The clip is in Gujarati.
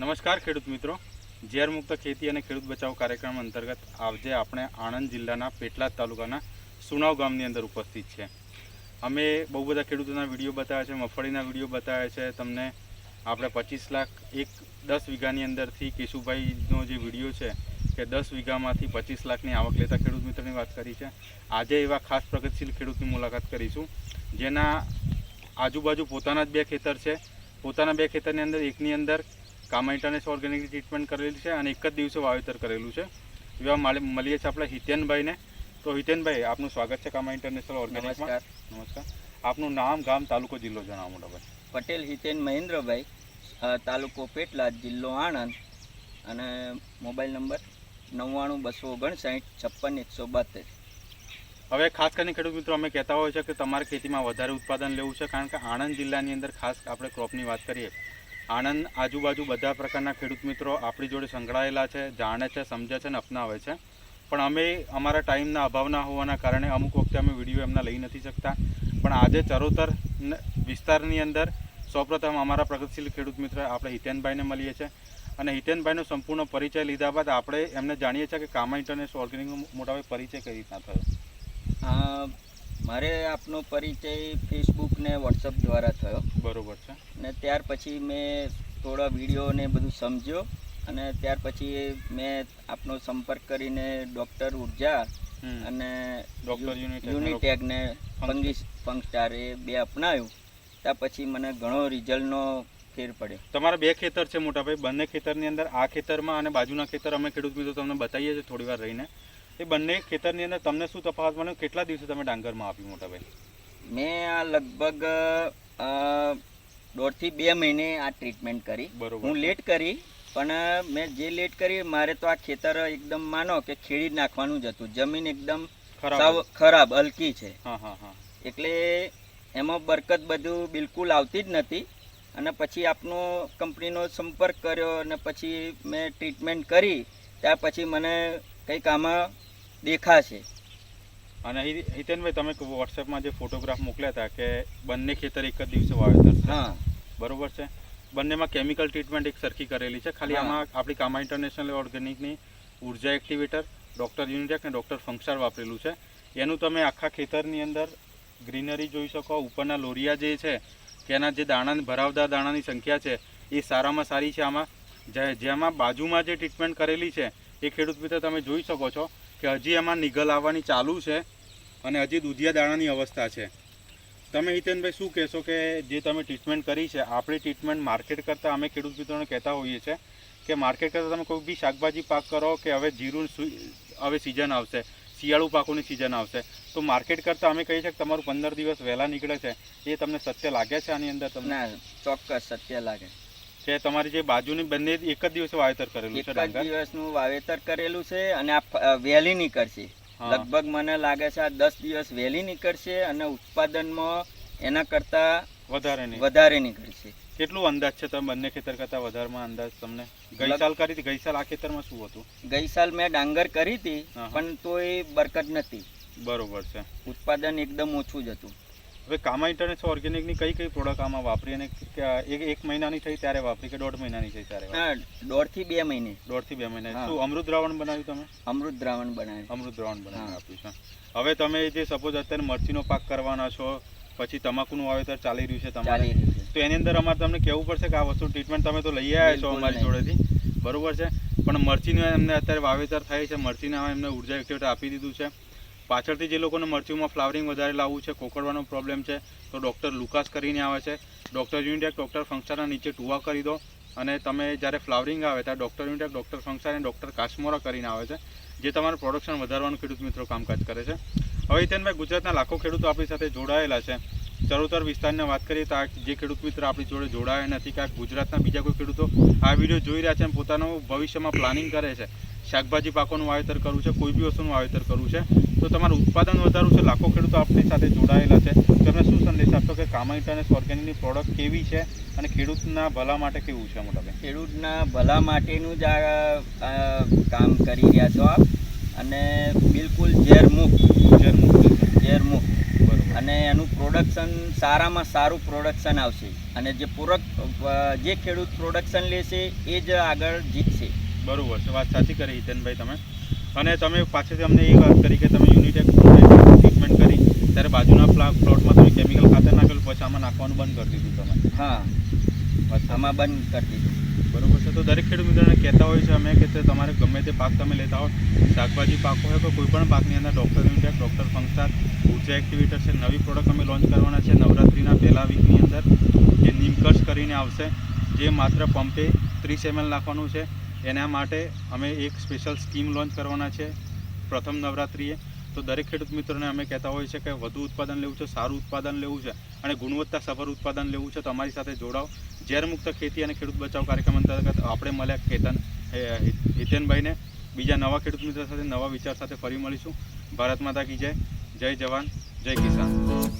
નમસ્કાર ખેડૂત મિત્રો. ઝેર મુક્ત ખેતી અને ખેડૂત બચાવ કાર્યક્રમ અંતર્ગત આજે આપણે આણંદ જિલ્લાના પેટલાદ તાલુકાના સુનાવ ગામની અંદર ઉપસ્થિત છે. અમે બહુ બધા ખેડૂતોના વીડિયો બતાવ્યા છે, મગફળીના વીડિયો બતાવ્યા છે. તમને આપણે પચીસ લાખ એક દસ વીઘાની અંદરથી કેશુભાઈનો જે વીડિયો છે કે દસ વીઘામાંથી પચીસ લાખની આવક લેતા ખેડૂત મિત્રની વાત કરી છે. આજે એવા ખાસ પ્રગતિશીલ ખેડૂતની મુલાકાત કરીશું. જેના આજુબાજુ પોતાના જ બે ખેતર છે. પોતાના બે ખેતરની અંદર એકની અંદર કામા ઇન્ટરનેશનલ ઓર્ગેનિક ટ્રીટમેન્ટ કરેલી છે અને એક જ દિવસે વાવેતર કરેલું છે. એવા મળીએ છીએ આપણે હિતેનભાઈને. તો હિતેનભાઈ આપનું સ્વાગત છે કામા ઇન્ટરનેશનલ ઓર્ગેનિકમાં નમસ્કાર. નમસ્કાર. આપનું નામ ગામ તાલુકો જિલ્લો જણાવો મોટાભાઈ પટેલ હિતેન મહેન્દ્રભાઈ તાલુકો પેટલાદ જિલ્લો આણંદ. અને મોબાઈલ નંબર નવ્વાણું બસો ઓગણસાઠ છપ્પન એકસો બાતેર. હવે ખાસ કરીને ખેડૂત મિત્રો અમે કહેતા હોય છે કે તમારે ખેતીમાં વધારે ઉત્પાદન લેવું છે કારણ કે આણંદ જિલ્લાની અંદર ખાસ આપણે ક્રોપની વાત કરીએ. આણંદ આજુબાજુ બધા પ્રકારના ખેડૂત મિત્રો આપણી જોડે સંકળાયેલા છે, જાણે છે, સમજે છે અને અપનાવે છે. પણ અમે અમારા ટાઈમના અભાવના હોવાના કારણે અમુક વખતે અમે વીડિયો એમના લઈ નથી શકતા. પણ આજે ચરોતર વિસ્તારની અંદર સૌપ્રથમ અમારા પ્રગતિશીલ ખેડૂત મિત્ર આપણે હિતેનભાઈને મળીએ છીએ. અને હિતેનભાઈનો સંપૂર્ણ પરિચય લીધા બાદ આપણે એમને જાણીએ છીએ કે કામા ઇન્ટરનેશનલ ઓર્ગેનિકનો મોટાભાઈ પરિચય કઈ રીતના થયો? મારે આપનો પરિચય ફેસબુક ને વોટ્સઅપ દ્વારા થયો. બરોબર છે. ને ત્યાર પછી મેં થોડા વીડિયો ને બધું સમજ્યો અને ત્યાર પછી મેં આપનો સંપર્ક કરીને ડૉક્ટર ઊર્જા અને Dr. Unitech. યુનિટેગ ને ફંગી ફંગસ્ટાર એ બે અપનાવ્યું ત્યાર પછી મને ઘણો રિઝલ્ટનો ફેર પડ્યો. તમારા બે ખેતર છે મોટાભાઈ. બંને ખેતરની અંદર આ ખેતરમાં અને બાજુના ખેતર અમે ખેડૂત મિત્રો તમને બતાવીએ છીએ થોડી વાર રહીને. એ બંને ખેતરની અંદર તમને શું તફાવત મળ્યો? કેટલા દિવસે તમે ડાંગરમાં આપ્યું મોટાભાઈ? મેં આ લગભગ અ, દોઢથી બે મહિને આ ટ્રીટમેન્ટ કરી. બરાબર. હું લેટ કરી પણ મેં જે લેટ કરી મારે તો આ ખેતર એકદમ માનો કે ખેડી નાખવાનું જ હતું. જમીન એકદમ ખરાબ હલકી છે. હા હા હા. એટલે એમાં બરકત બધું બિલકુલ આવતી જ નથી. અને પછી આપનો કંપનીનો સંપર્ક કર્યો અને પછી મેં ટ્રીટમેન્ટ કરી. ત્યાર પછી મને કંઈક આમાં દેખાશે. અને હિતેનભાઈ તમે વોટ્સએપમાં જે ફોટોગ્રાફ મોકલ્યા હતા કે બંને ખેતર એક જ દિવસે વાવેતર હા. બરોબર છે? બંનેમાં કેમિકલ ટ્રીટમેન્ટ એક સરખી કરેલી છે. ખાલી આમાં આપણી કામા ઇન્ટરનેશનલ ઓર્ગેનિકની ઊર્જા એક્ટિવેટર ડૉક્ટર યુનિટેક અને ડૉક્ટર ફંક્સાર વાપરેલું છે. એનું તમે આખા ખેતરની અંદર ગ્રીનરી જોઈ શકો. ઉપરના લોરિયા જે છે તેના જે દાણા ભરાવદાર દાણાની સંખ્યા છે એ સારામાં સારી છે આમાં. જે- જેમાં બાજુમાં જે ટ્રીટમેન્ટ કરેલી છે એ ખેડૂત મિત્ર તમે જોઈ શકો છો. કે હજી એમાં નિગલ આવવાની ચાલુ છે અને હજી દૂધિયા દાણાની અવસ્થા છે. તમે હિતેનભાઈ શું કહેશો કે જે તમે ટ્રીટમેન્ટ કરી છે, આપણી ટ્રીટમેન્ટ માર્કેટ કરતાં અમે ખેડૂત મિત્રોને કહેતા હોઈએ છીએ કે માર્કેટ કરતાં તમે કોઈ બી શાકભાજી પાક કરો કે હવે જીરું હવે સિઝન આવશે, શિયાળુ પાકોની સિઝન આવશે, તો માર્કેટ કરતાં અમે કહીએ છીએ કે તમારું પંદર દિવસ વહેલા નીકળે છે. એ તમને સત્ય લાગે છે આની અંદર તમને? ચોક્કસ સત્ય લાગે. કે તમારી જે બાજુની બંને એક જ દિવસે વાવેતર કરેલું એક છે જ ડાંગર? દિવસનું વાવેતર કરેલું છે અને આ વહેલી નીકળશે. લગભગ મને લાગે છે આ દસ દિવસ વહેલી નીકળશે અને ઉત્પાદનમાં એના કરતાં વધારે વધારે નીકળશે. કેટલું અંદાજ છે તમે બંને ખેતર કરતાં વધારમાં અંદાજ તમને? ગઈ સાલ કરી હતી ગઈ સાલ આ ખેતરમાં શું હતું? ગઈ સાલ મેં ડાંગર કરી હતી. પણ તોય બરકત નથી. બરોબર છે. ઉત્પાદન એકદમ ઓછું જ હતું. હવે કામા ઇન્ટરનેશનલ ઓર્ગેનિકની કઈ કઈ પ્રોડક્ટ આમાં વાપરી અને એક એક મહિનાની થઈ ત્યારે વાપરી કે દોઢ મહિનાની થઈ ત્યારે દોઢથી બે મહિને. દોઢથી બે મહિના. શું અમૃત દ્રાવણ બનાવ્યું તમે? અમૃત દ્રાવણ બનાવ્યું. અમૃત દ્રાવણ બનાવી આપ્યું છે હવે તમે જે સપોઝ અત્યારે મરચીનો પાક કરવાના છો પછી તમાકુનું વાવેતર ચાલી રહ્યું છે તમારે તો એની અંદર અમારે તમને કહેવું પડશે કે આ વસ્તુ ટ્રીટમેન્ટ તમે તો લઈ આવ્યા છો અમારી જોડેથી. બરોબર છે? પણ મરચીનું એમને અત્યારે વાવેતર થાય છે મરચીને એમને ઊર્જા એક્ટિવેટર આપી દીધું છે. પાછળથી જે લોકોને મરચીમાં ફ્લાવરિંગ વધારે લાવવું છે, કોકડવાનો પ્રોબ્લેમ છે, તો ડૉક્ટર લુકાસ કરીને આવે છે. ડૉક્ટર યુનિટેક ડૉક્ટર ફંક્શનના નીચે ટુવા કરી દો અને તમે જ્યારે ફ્લાવરિંગ આવે ત્યારે ડૉક્ટર યુનિટેક ડૉક્ટર ફંક્શન અને ડૉક્ટર કાશ્મોરા કરીને આવે છે, જે તમારું પ્રોડક્શન વધારવાનું ખેડૂત મિત્રો કામકાજ કરે છે. હવે હિતેનભાઈ, ગુજરાતના લાખો ખેડૂતો આપણી સાથે જોડાયેલા છે. ચરોતર વિસ્તારની વાત કરીએ તો આ જે ખેડૂત મિત્ર આપણી જોડે જોડાયા નથી કે ગુજરાતના બીજા કોઈ ખેડૂતો આ વીડિયો જોઈ રહ્યા છે અને પોતાનું ભવિષ્યમાં પ્લાનિંગ કરે છે. શાકભાજી પાકોનું વાવેતર કરવું છે કોઈ બી વસ્તુનું વાવેતર કરવું છે તો તમારું ઉત્પાદન વધારવું છે લાખો ખેડૂતો આપણી સાથે જોડાયેલા છે. તમે શું સંદેશ આપશો કે કામા ઇન્ટરનેસ ઓર્ગેનિકની પ્રોડક્ટ કેવી છે અને ખેડૂતના ભલા માટે કેવું છે મોટાભાઈ ખેડૂતના ભલા માટેનું જ આ કામ કરી રહ્યા છો આપ. અને બિલકુલ ઝેરમુખ ઝેરમુખ. ઝેરમુક્ત અને એનું પ્રોડક્શન સારામાં સારું પ્રોડક્શન આવશે. અને જે પૂરક જે ખેડૂત પ્રોડક્શન લેશે એ જ આગળ જીતશે. બરોબર છે વાત સાચી કરી હિતેનભાઈ તમે. અને તમે પાછળથી અમને એ વાત કરી કે તમે યુનિટેક ટ્રીટમેન્ટ કરી ત્યારે બાજુના પ્લા પ્લોટમાં તમે કેમિકલ ખાતર નાખેલું પછી આમાં નાખવાનું બંધ કરી દીધું તમે. હા આમાં બંધ કરી દીધું. બરોબર છે તો દરેક ખેડૂત મિત્રોને કહેતા હોય છે અમે કે તમારે ગમે તે પાક તમે લેતા હો શાકભાજી પાક હોય કે કોઈ પણ પાકની અંદર ડૉક્ટર ઇન્ડિયા ડૉક્ટર ફંક્શન ઊર્જા એક્ટિવેટર છે નવી પ્રોડક્ટ અમે લોન્ચ કરવાના છે નવરાત્રિના પહેલા વીકની અંદર જે નિમકર્ષ કરીને આવશે જે માત્ર પંપે ત્રીસ એમએલ નાખવાનું છે એના માટે અમે એક સ્પેશિયલ સ્કીમ લોન્ચ કરવાના છે, પ્રથમ નવરાત્રિએ. તો દરેક ખેડૂત મિત્રોને અમે કહેતા હોઈએ છીએ કે વધુ ઉત્પાદન લેવું છે, સારું ઉત્પાદન લેવું છે અને ગુણવત્તા સભર ઉત્પાદન લેવું છે તો અમારી સાથે જોડાઓ. ઝેરમુક્ત ખેતી અને ખેડૂત બચાવ કાર્યક્રમ અંતર્ગત આપણે મળ્યા કેતન હિતેનભાઈને. બીજા નવા ખેડૂત મિત્રો સાથે નવા વિચાર સાથે ફરી મળીશું. ભારત માતા કી જય. જય જવાન, જય કિસાન.